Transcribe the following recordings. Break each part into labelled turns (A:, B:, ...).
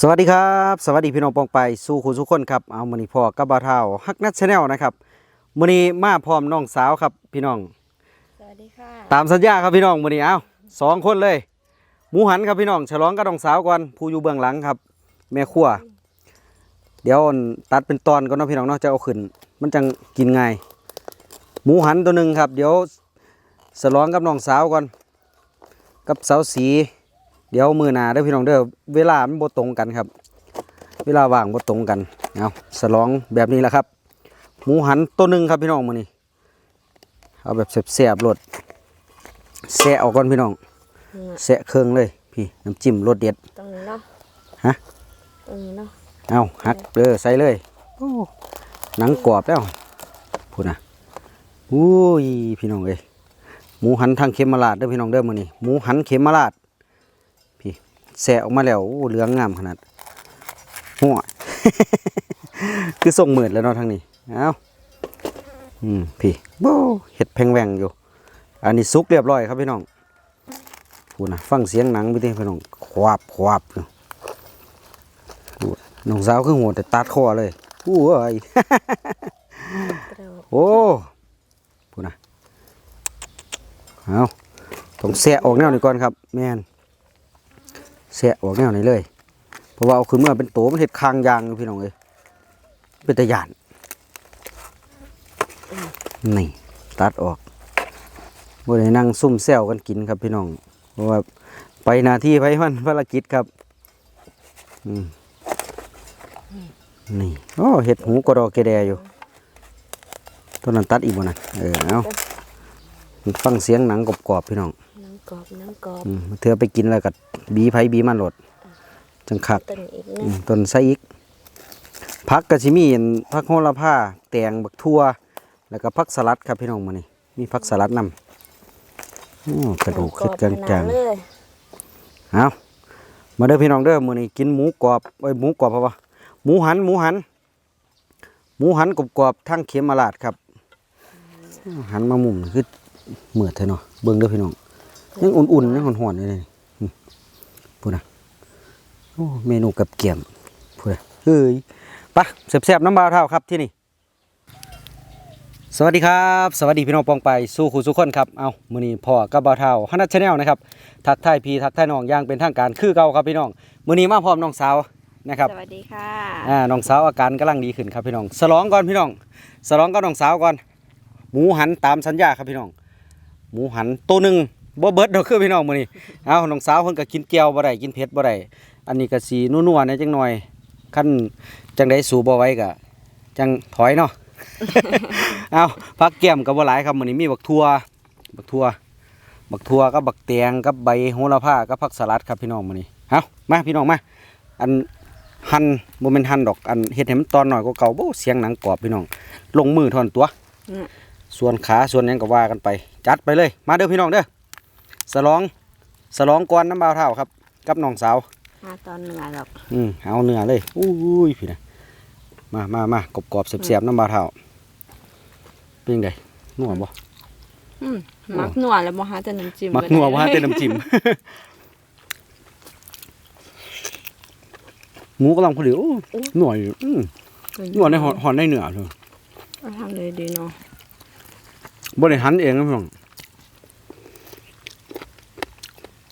A: สวัสดีครับ สวัสดีพี่น้องปองไปสู่คุณทุกคนครับเอามือนี้พ่อกับบาวเท่าฮักนัทชาแนลนะครับมือนี้มาพร้อมน้องสาวครับพี่น้อง
B: สวัสดีค่ะ
A: ตามสัญญาครับพี่น้องมือนี้เอาสองคนเลยหมูหันครับพี่น้องฉลองกับน้องสาวก่อนผู้อยู่เบื้องหลังครับ แม่ครัวเดี๋ยวอั่นตัดเป็นตอนก่อนเนาะพี่น้องเนาะจะเอาขึ้น มันจังกินง่ายหมูหันตัวหนึ่งครับ เดี๋ยวฉลองกับน้องสาวก่อน กับสาวสี เดี๋ยวมือหนาเด้อพี่น้องเด้อเวลามันบ่ตรงกันครับ เวลาว่างบ่ตรงกันเอาฉลองแบบนี้แหละครับ หมูหันตัวหนึ่งครับพี่น้องมื้อนี้เอาแบบแซ่บๆรสแซะออกก่อนพี่น้องแซะเครื่องเลย พี่น้ำจิ้มรสเด็ด
B: ตรงนี้เนาะ
A: ฮะ
B: ตรงนี้เนาะ
A: เอาหักเด้อใส่เลยโอ้หนังกรอบแล้วพูดนะอุ้ยพี่น้องเอ้ยหมูหันทางเขมราชเด้อพี่น้องเด้อมื้อนี้หมูหันเขมราชพี่ แสะออกมาแล้วโอ้เหลืองงามขนาดหัวคือส่งเหมือนแล้วเนาะทางนี้เอาอืมพี่โบเห็ดแพงแหวงอยู่ อันนี้สุกเรียบร้อยครับพี่น้องพูนะฟังเสียงหนังไปดิพี่น้องควาบควาบอยู่น้องสาวคือหัวแต่ตัดคอเลยอู้เอ้ยโอ้พูนะเอาต้องแสะออกแนวนี้ก่อนครับ แม่น แสะออกแนวนี้เลย เพราะว่าเอาขึ้นเมื่อเป็นโตมันเห็ดคางยางพี่น้องเอ้ยเป็นตะยานนี่ตัดออกบ่ได้นั่งซุ่มแซวกันกินครับพี่น้อง เพราะว่าไปหน้าที่ไปมันภารกิจครับอืมนี่โอ้เห็ดหูกระดอกเกแดอยู่ต้นนั้นตัดอีกบ่นะเออเอาฟังเสียงหนังกรอบๆพี่น้อง
B: กรอบน้ำกรอบ
A: อืมเธอไปกินแล้วก็บีไผบีมันโหลด จังคัก
B: ต้นอีก
A: อื
B: นะ
A: มต้นไซอีกผักกะสิมีอั่นผักโหระพาแตงบักทั่ว แล้วก็ผักสลัดครับพี่น้องมื้อนี้มีผักสลัดนำโอ้กระดูก
B: กร
A: เฮ็
B: อ
A: ด
B: บ
A: จาง
B: ขนดเลย
A: ๆเอามาเด้อพี่น้องเด้อมื้อนี้กินหมูกรอบเอ้ยหมูกรอบเพราะว่าหมูหันหมูหัน หมูหันกรอบๆทั้งเข็มมาลาดครับหันมามุมนี่คือเหมือดเท่เนาะเบิ่งเด้อพี่น้อง ยังอุ่นๆยังหอนๆอยู่เลยนี่อืมพูดนะโอ้เมนูกับเกี่ยมพูดนะเฮ้ยไปะแซ่บๆน้ำบาวเท่าครับที่นี่ สวัสดีครับ สวัสดีพี่น้องปองไปสู้คู่สู้คนครับเอามื้อนี้พ่อกับบาวเท่าฮันนัทชาแนลนะครับทักทายพี่ทักทายน้องอย่างเป็นทางการคือเก่าครับพี่น้องมื้อนี้มาพร้อมน้องสาวนะครับ
B: สวัสดีค่ะ
A: อ่าน้องสาวอาการกำลังดีขึ้นครับพี่น้องสลองก่อนพี่น้องสลองกับน้องสาวก่อน หมูหันตามสัญญาครับพี่น้อง หมูหันตัวหนึ่ง บ่เบิดดอกคือพี่น้องมื้อนี้เอาน้องสาวเพิ่นก็กินเกี๊ยวบ่ได้กินเผ็ดบ่ได้อันนี้ก็สินัวๆแหน่จังหน่อยคันจังไดสู้บ่ไหวก็จังถอยเนาะ เอาผักแก้มก็บ่หลายครับมื้อนี้มีบักทั่วบักทั่วบักทั่วกับบักแตงกับใบโหระพากับผักสลัดครับพี่น้องมื้อนี้เอามาพี่น้องมาอันหั่นบ่แม่นหั่นดอกอันเฮ็ดให้มันตอนหน่อยกว่าเก่าบ่เสียงหนังกรอบพี่น้อง ลงมือทอนตัว ส่วนขาส่วนหยังก็ว่ากันไป จัดไปเลย มาเด้อพี่น้องเด้อ สลองสลองก่อนน้ำบ่าวเท่าครับ กับน้องสาว
B: มาตอนเหนือหรอก
A: อืมเอาเนื้อเลยอุ้ยพี่นะมามามากรอบๆเสียบๆน้ำบ่าวเท่าเป็นจังไดนัวบ่
B: อืมมักหนวดแล้วบ่หาแต่น้ำจิ้ม
A: มักนัวว่าแต่น้ำจิ้ม หมูกำลังพอดีโอ้หน่วยอยู่อืมนัวในหอนหอนในเนื้อเลย
B: เอาทำเลยดีเนาะ
A: บริหารเองนะพี่น้อง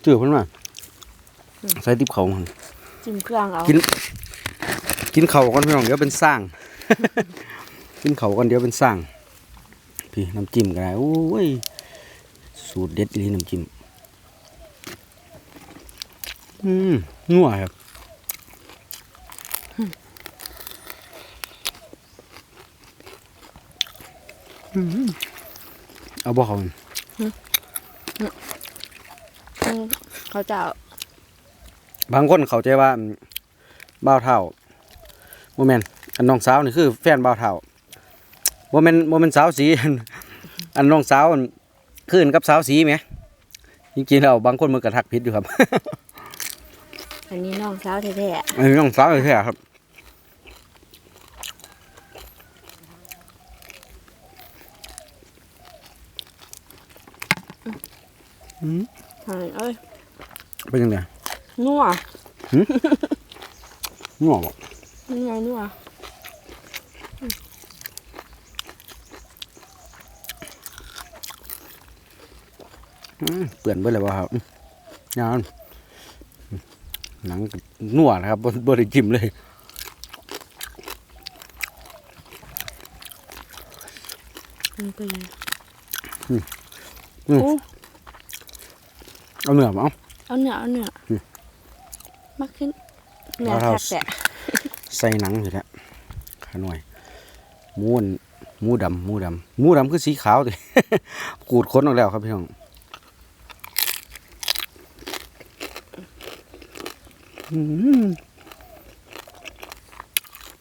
A: จืดเพิ่นมาใส่ติบเขามัน
B: จิ้มเครื่องเอา
A: กิน กินเขาก่อนพี่น้องเดี๋ยวเป็นสร้าง กินเขาก่อนเดี๋ยวเป็นสร้าง พี่น้ำจิ้มก็ได้โอ้ย สูตรเด็ดอีหลีน้ำจิ้มอืมนัวครับอืมเอาบ่เขา
B: อืม เขาจะเอา
A: บางคนเข้าใจว่าอืมบ่าวเท่าโมเมนอันน้องสาวนี่คือแฟนบ่าวเท่าโมเมนโมเมนสาวสีอันอันน้องสาวอันคืนกับสาวสีไหมจริงๆแล้วบางคนมันกระทักผิดอยู่ครับ
B: อันนี้น้องสาวแท้
A: อันนี้น้องสาวแท้ๆครับอืม
B: ๆ เอ้ยเอ้ย
A: เป็นยังไง
B: นัว
A: นัวบ่
B: นัวนัว
A: อืมเปื่อนเบิดเลยบ่ครับอืมยาวหนังก็นัวนะครับบ่บ่ได้จิ้มเลย
B: มันเป็น
A: อืม
B: โอ้
A: เอาเนื้อมาเอา
B: เอาเนื้อเอาเนื้ออ
A: ม
B: มากขึ้นเนื้อ
A: เอา
B: แท
A: เท่า
B: บแตะ
A: ใส่หนังอยู่แล้วขาหน่อยหมูอันหมูดำหมูดำหมูดำคือสีขาวติขูดขนออกแล้วครับพี่น้องอืม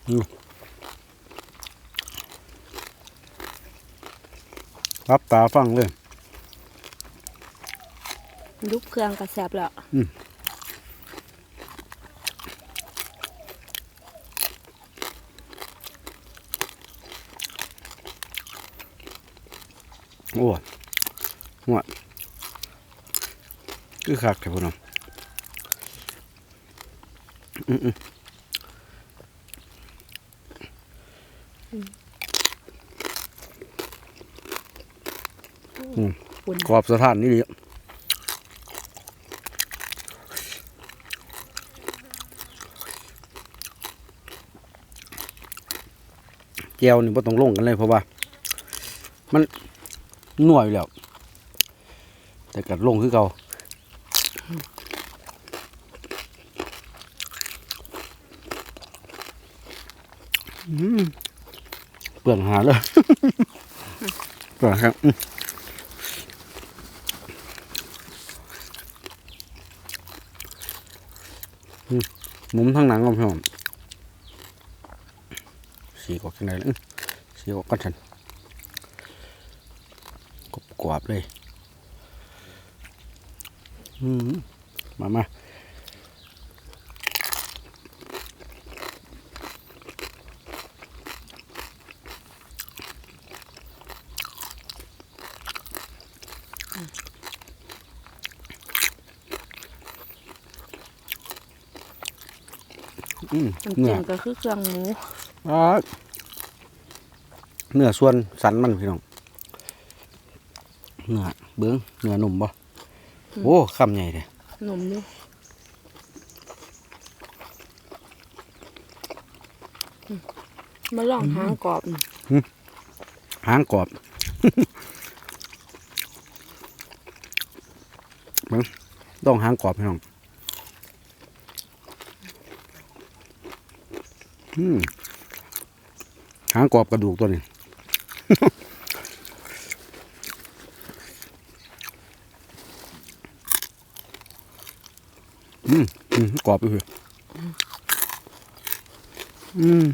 A: อืมรับตาฟังเลย
B: ยุบเครื่องกระแสบแล้ว
A: โอ้หัวคือคักแท้พุ่นเนาะอืมอืม
B: อุ่น
A: กรอบสถานนี่ดิแก้วนี่บ่ต้องลงกันเลยเพราะว่า มันหน่วยอยู่แล้ว แต่กัดลงคือเก่าเปลืองหาเลยเปลืองครับมหมุมทางหนังก็พี่น้อง สีกออกจังไดเลยอื้อสีออกกันฉันกรอบกรอบๆเลยอืมมามาอืม
B: น้ำ
A: เนื้
B: จิ้
A: อ
B: มก็คือเครื่องหมู
A: อ่า เนื้อส่วนสันมันพี่น้องเนื้อเบื้องเนื้อหนุ่มบ่โอ้คำใหญ่เลย
B: หนุ่มอยู่อืมมาลองหางกรอบนี่
A: หางกรอบเบิ่งต้องหางกรอบพี่น้องอืม หางกรอบกระดูกตัวนี้อืมอืมกรอบไปเลยอืม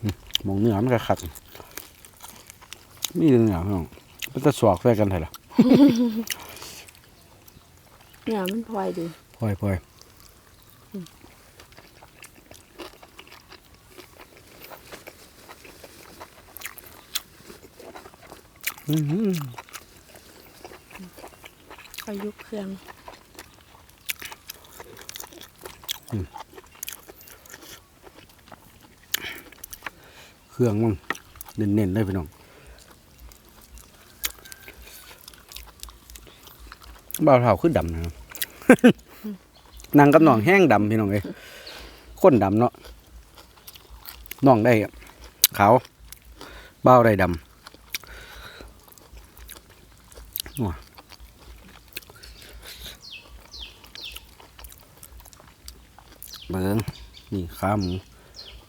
A: อืมมองเนื้อมันก็ขัดนี่เนื้อพี่น้องมันจะสวกใส่กันไงล่ะ
B: เนื้อมันพลอยดี
A: พลอยพลอย
B: ก็ยุบเครื่อง
A: เครื่องมันเน้นๆเลยพี่น้องบ่าวเท้าคือดำนะครับนางกับน้องแห้งดำพี่น้องเอ้ยคนดำเนาะน้องได้ขาวบ่าวได้ดำนัว เบิ้งนี่ขาหมู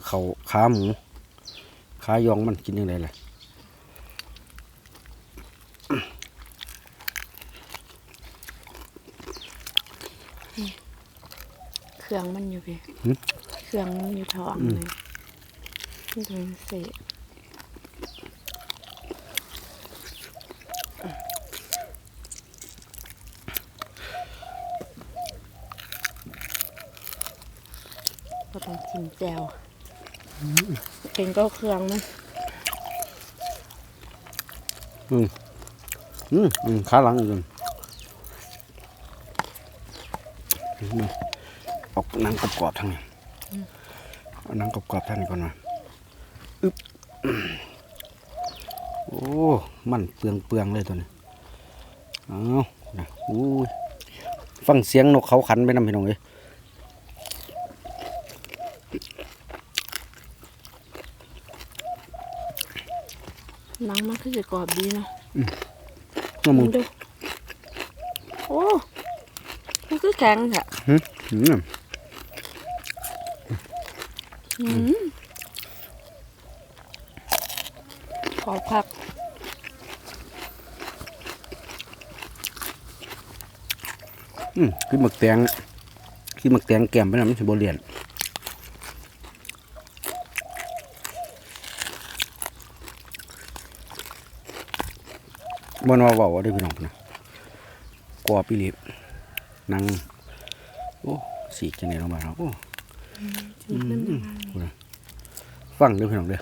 A: เขาขาหมูขายองมันกินยังไงล่ะ
B: เครื่องมันอยู่พี่
A: หึ
B: เครื่องมันอยู่ท้อง
A: อืม
B: เลยมันเป็นเศษก็ต้องชิม แจวเป็นก็เครื่องมัน
A: อืมอืมขาหลังอีกคนนี่เออกหนังกรอบๆทั้งนี้เอาหนังกรอบๆทั้งนี้ก่อนมาอึ๊บโอ้มันเปลืองเปลืองๆเลยตัวนี้เอานะอู้ยฟังเสียงนกเขาขันไปนำพี่น้องเลย
B: หนังมัน คือจะกรอบดีเนาะ
A: น้ำมึง
B: ดูโอ้มันคือแข็งค่ะ
A: หืม
B: อืมขอบพัก
A: อืมคือหมึกแตงคือหมึกแตงแก้มไปนำมันสิบ่เลียน บ่นว่าเว้าว่าได้อพี่น้องนะกรอบอีหลีหนังโอ้สีจังได๋เนาะบ้านเราโอ้
B: สีขึ้นมา
A: ฟังเด้อพี่น้องเด้อ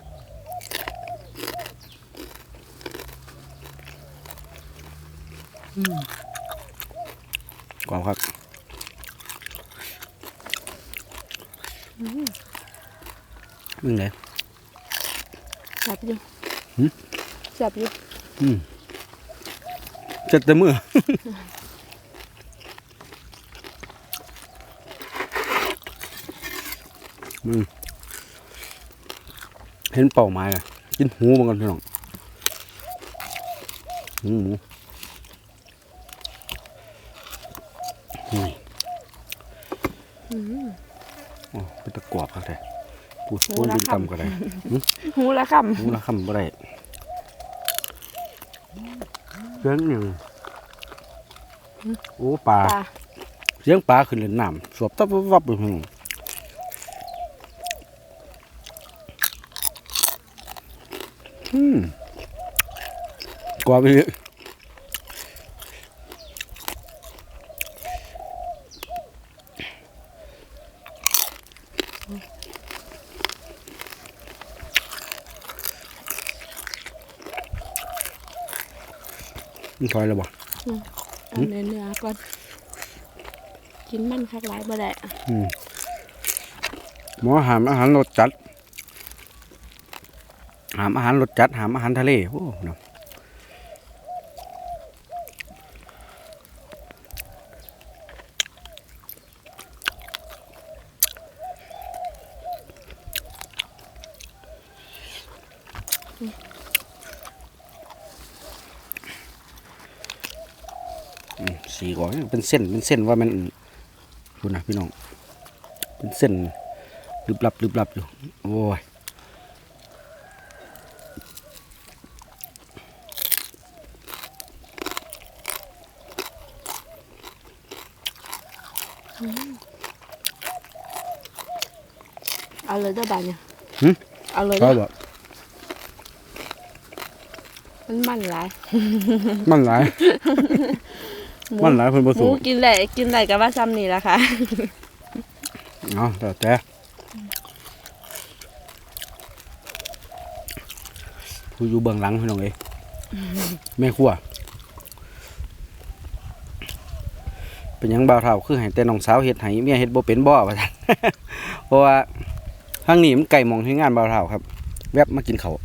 A: อืมกรอบครับมึงไง
B: จับอยู่
A: หืม
B: จับอยู่
A: อืม จัดแต่มือมึงเห็นเป่าไม้อะกินหูมันกันพี่น้องหูหมูนี่โอ้เป็นตะกรอบครับแต่พูดพูดดินต่ำก็ได้
B: หูละค
A: หูละคำบ่ได้เสียงหนึ่ง โอ้ปลาำ
B: ปลา
A: เสียงปลาขึ้นเล่นน้ำสวบตับวับวับอยู่พี่น้องอืมกว่าไปเยอะมันถอยแล้วบ่
B: เอาเนื้อเนื้อ ก่อน กินมันคักหลายบ่ได้
A: หมอหามอาหารรสจัด หามอาหารรสจัด หามอาหารทะเล โอ้เนาะอืมสีก่อน เป็นเส้นเป็นเส้นว่ามันคุณนะพี่น้อง เป็นเส้นลึบลับลึบลับอยู่ โอ้ย
B: เอาเลยเด้อบานเนี่ย
A: หึ
B: เอาเลย
A: ก็
B: เด้อ
A: แบบ
B: มันมันหลาย
A: มันหลาย
B: หมู
A: มันหลายเพิ่นบ่
B: หมู
A: สู
B: กินได้กินได้กับว่าซ้ำนี่ละค่ะ
A: เอาแต่แต่ผู้อยู่เบื้องหลังพี่น้องเอ้ยแม่ครัว เป็นหยังบ่าวเฒ่าคือให้แต่น้องสาวเฮ็ดให้เมียเฮ็ดบ่เป็นบ่ว่าซั่น เพราะว่าทางนี้มันไก่หมองให้งานบ่าวเฒ่าครับ แวบมากินข้าว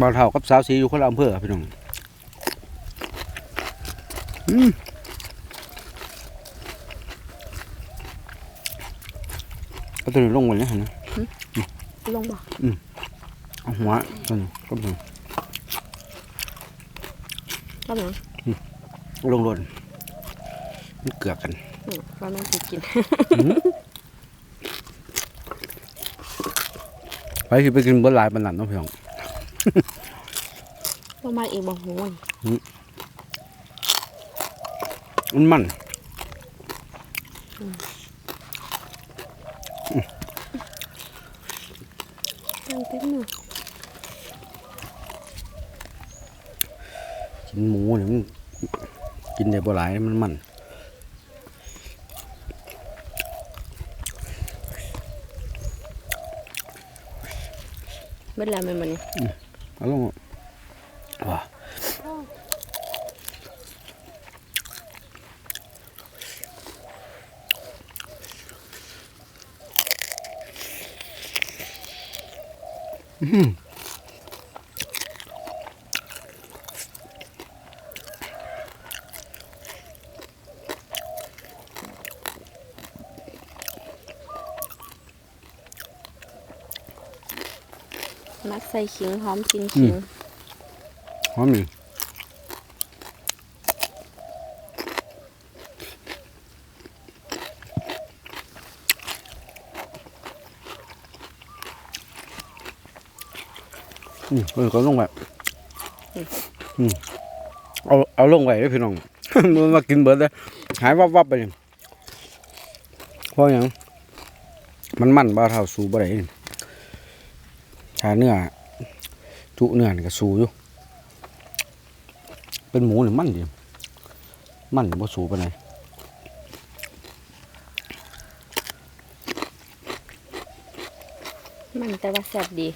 A: บ่าวเฒ่ากับสาวสีอยู่คนละอำเภอครับพี่น้องอืมเอาตัวนี้ลงไว้เลยหั่นนะ
B: ลงบ่
A: เอาหัวตัวนี้ก็ถึง
B: ก็หนัง
A: ลงโลดมันเกือกกัน
B: อืมว่าแม่สิกิน
A: ไปคือไปกินเบนหลายปันนันเนาะพี่น้อง
B: ว่ามาอีกบ่หูย
A: มันมัน
B: ตั้งเต็มมือ
A: กินหมูเนี่ยมันกินได้บ่หลายมันมัน
B: เบิดแล้วแม่นบ่นี่
A: Alam mo.
B: Ah. Mm-hmm. ใส่ขิงหอมกินขิง
A: หอมนี่อืมเออก็ลงไปอืมเอาเอาลงไปเด้อพี่น้อง มันมากินเบิดเลยหายวับวับไปเลยเพราะหยังมันมันบ้าเท่าสูบ่ได้นี่ชาเนื้อ จุเนื้อนี่ก็สูอยู่ เป็นหมูนี่มันดีมันบ่สูปานใด
B: มันแต่ว่าแซ่บดี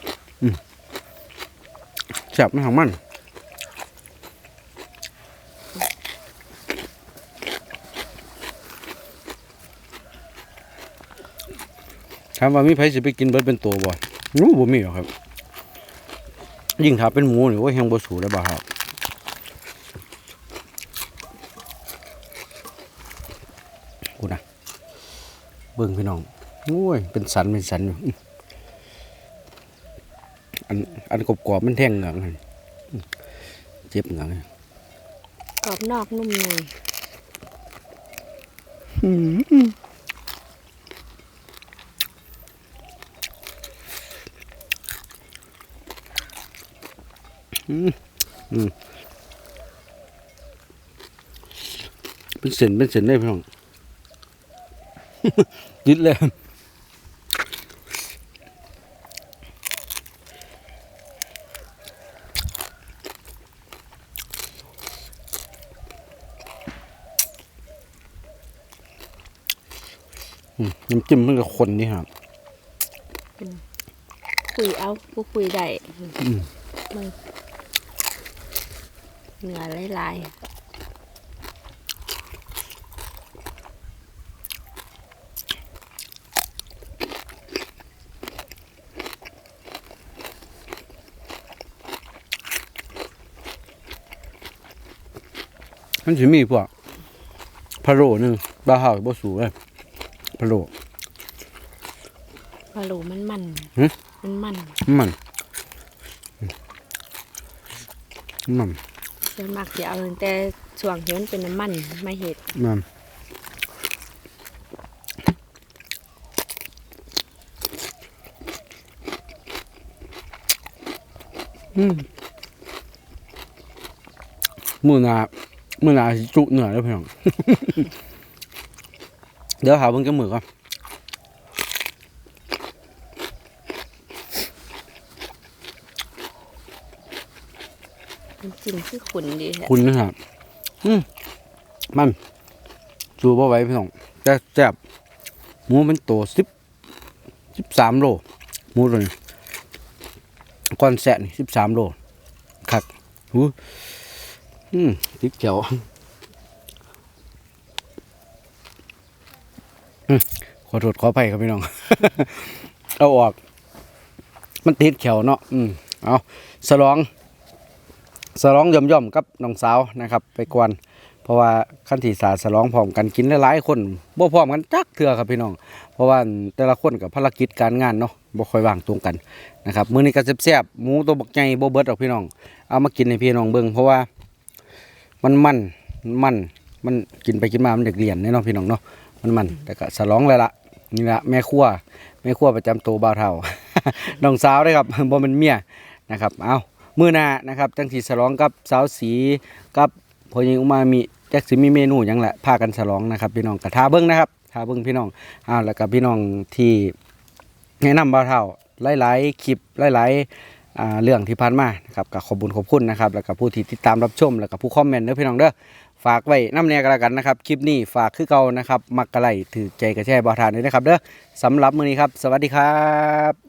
A: แซ่บมันของมันถามว่ามีไผสิไปกินเบิดเป็นตัวบ่รู้บ่มีหรอกครับ ยิ่งถ้าเป็นหมูนี่โอ้ยแฮงบ่สูได้บ่ครับกูนะเบิ่งพี่น้องโอ้ยเป็นสันเป็นสันอยู่อื้ออันอันกรอบๆมันแท่งเหงือกนั่นอื้อเจ็บเหงือกเลย
B: กรอบนอกนุ่มใน
A: เป็นเส้นเป็นเส้นได้พี่น้องยึดเลยอืมน้ำจิ้มมันก็คนนี่ครับ
B: คุยเอาผู้คุยได้
A: อืม
B: มึง เหนือลาย
A: มันจะมีพวกพะโล้หนึงบาฮาวบ่สูเลยพะโล้
B: ๆปลาโหลมันมัน
A: หึ
B: มันมัน
A: มันมัน
B: ส่วนมากจะเอาตั้งแต่ช่วงที่มันเป็นน้ำมันมาเห็ด
A: มันอืมมือหนามือหนาสิจุเหนือแล้วเพี่น้องเดี๋ยวหาเบิ่งจมือก่อน
B: มันจิ้ม คือขุนดีแท้
A: คุณนะครับอืมมันจูบ่ไหว้พี่น้องแต่แซ่บหมูเป็นตัวสิบสิบสามโลหมูตัวนี้ก้อนแสะนี่สิบสามโลคักหูอืมติดเขียวอืมขอโทษขออภัยครับพี่น้อง เอาออก มันติดเขียวเนาะอืมเอาสลอง สลองย่อมๆกับน้องสาวนะครับ ไปกวนเพราะว่าขั้นที่สาสลองพร้อมกันกินหลายๆคนบ่พร้อมกันจักเทื่อครับพี่น้อง เพราะว่าแต่ละคนกับภารกิจการงานเนาะบ่ค่อยว่างตรงกันนะครับมื้อนี้ก็แซ่บๆหมูตัวบักใหญ่บ่เบิดหรอกพี่น้อง เอามากินให้พี่น้องเบิ่งเพราะว่ามันมันมันมันกินไปกินมามันเด็กเรียนแน่นาะพี่น้องเนาะมันมันแต่ก็สลองเลยละนี่ละแม่ครัวแม่ครัวประจำตัวบ่าวเฒ่าน้องสาวเด้ครับบ่แม่นเมียนะครับ เอา มื้อหน้านะครับจังสิฉลองกับสาวสีกับพ่อหญิงอุมามิจักสิมีเมนูยังแหละพากันฉลองนะครับ พี่น้องกะทาเบิ่งนะครับทาเบิ่งพี่น้องอ้าวแล้วก็พี่น้องที่แนะนำบ่าวเฒ่าหลายๆคลิปหลายๆอ่เรื่องที่ผ่านมานะครับก็ขอบคุญขอบคุณนะครับ แล้วก็ผู้ที่ติดตามรับชม แล้วก็ผู้คอมเมนต์เด้อพี่น้องเด้อฝากไว้น้ำแน่กันแล้วกันนะครับคลิปนี้ฝากคือเก่านะครับมักกะไลถือใจกระแช่บ่าวทานด้วยนะครับเด้อสำหรับมื้อนี้ครับ สวัสดีครับ